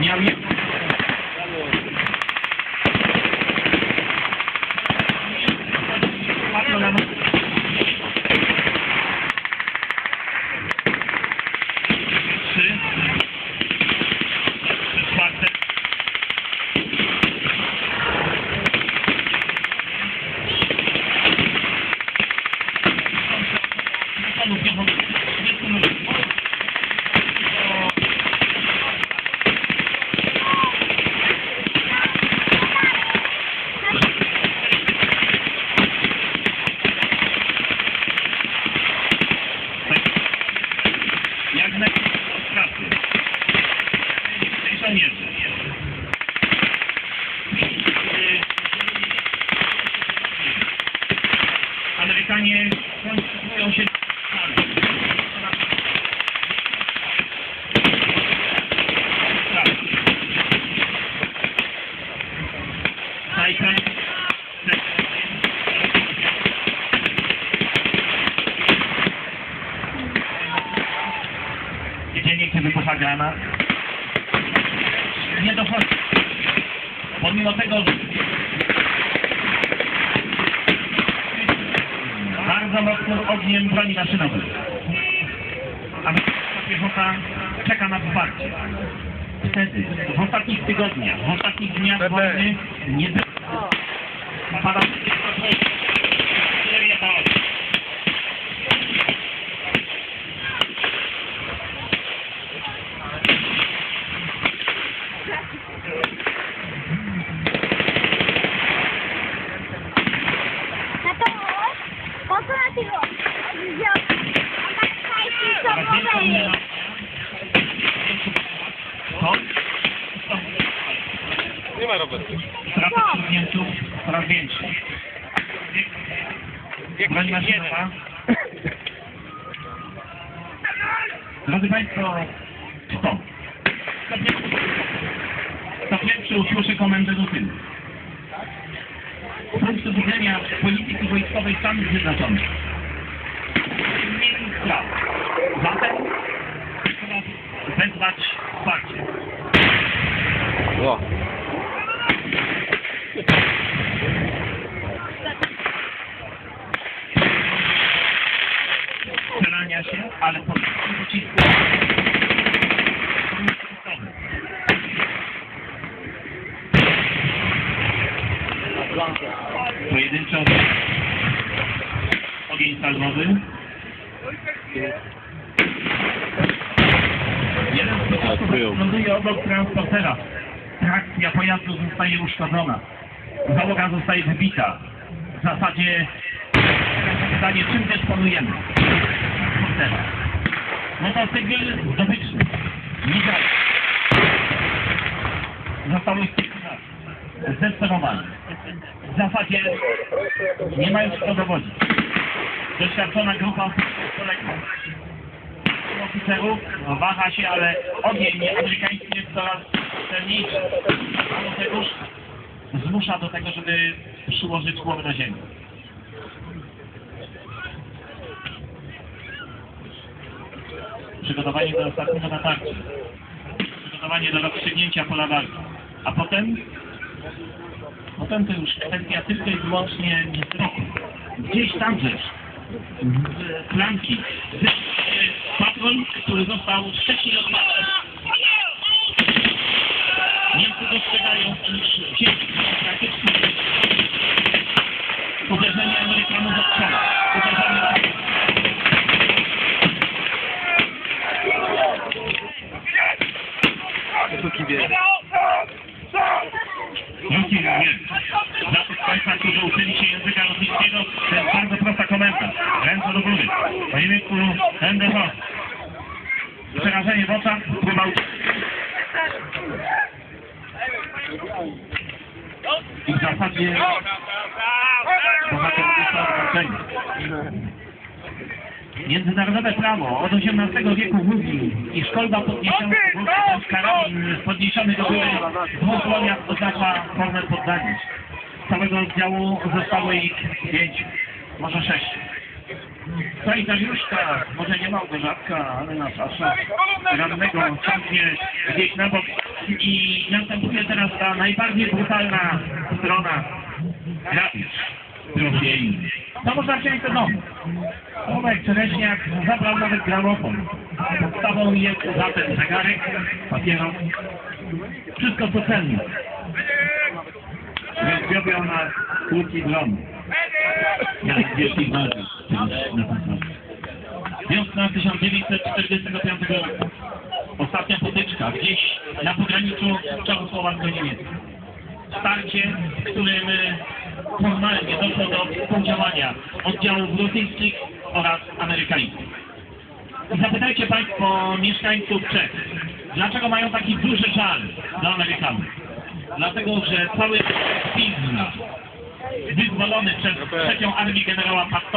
ni había. Wybucha granat. Nie dochodzi. Pomimo tego, że bardzo mocnym ogniem broni maszynowej. Amerykańska piechota czeka na wsparcie. Wtedy, w ostatnich tygodniach, w ostatnich dniach wojny nie było. Pada Tato, po co na Nie ma Robertu. straty Niemców coraz większe. Broń maszynowa. Drodzy Państwo, stop. Usłyszy komendę do tyłu? Punktu widzenia polityki wojskowej Stanów Zjednoczonych. Zmienić spraw. Zatem trzeba wezwać wsparcie. O. strzelania się, ale po pocisku Pojedynczo ogień salwowy. Jeden z pocisków ląduje obok transportera. Trakcja pojazdu zostaje uszkodzona. Załoga zostaje wybita. W zasadzie pytanie, czym dysponujemy? Transportera. Motocykl zdobyczny. Działa. Został zdesperowany. W zasadzie nie ma już kto dowodzić. Doświadczona grupa kolegów oficerów waha się, ale ogień amerykański jest coraz celniejszy. Mało tegoż zmusza do tego, żeby przyłożyć głowę do ziemi. Przygotowanie do ostatniego natarcia. Przygotowanie do rozstrzygnięcia pola walki. A potem? Potem to już kwestia tylko i wyłącznie wzroku. Gdzieś tam flanki. Z- Patrol, który został wcześniej odmawiany. Niemcy dostrzegają iż dzień praktycznie uderzenie Amerykanów ostrzela. Uderzenie Suki wie. Wiem. Dla tych Państwa, którzy uczyli się języka rosyjskiego, to jest bardzo prosta komenda. Ręce do góry. Po niemiecku hoch. Przerażenie w oczach wpływał. I w zasadzie bohater został. Międzynarodowe prawo od XVIII wieku mówi, iż kolba podniesiona bądź karabin podniesiony do góry dłoniach oznacza formę poddania. Z całego oddziału zostało ich pięć, może sześć. Sanitariuszka, może nie Małgorzatka, ale Natasza, rannego ciągnie gdzieś na bok I następuje teraz ta najbardziej brutalna strona grafik trofei. To można wziąć do domu. Tomek Czereśniak zabrał nawet gramofon. Podstawą jest zatem zegarek, papieros, wszystko co cenne. Więc robią nas kłódki dron. Jak wielki pewno. Wiosna 1945 roku. Ostatnia potyczka gdzieś na pograniczu czechosłowacko-niemieckim. Starcie, w którym e, formalnie doszło do współdziałania oddziałów rosyjskich oraz amerykańskich. I zapytajcie Państwo mieszkańców Czech, dlaczego mają taki duży żal do Amerykanów? Dlatego, że cały Pizna wyzwolony przez trzecią armię generała Pastowa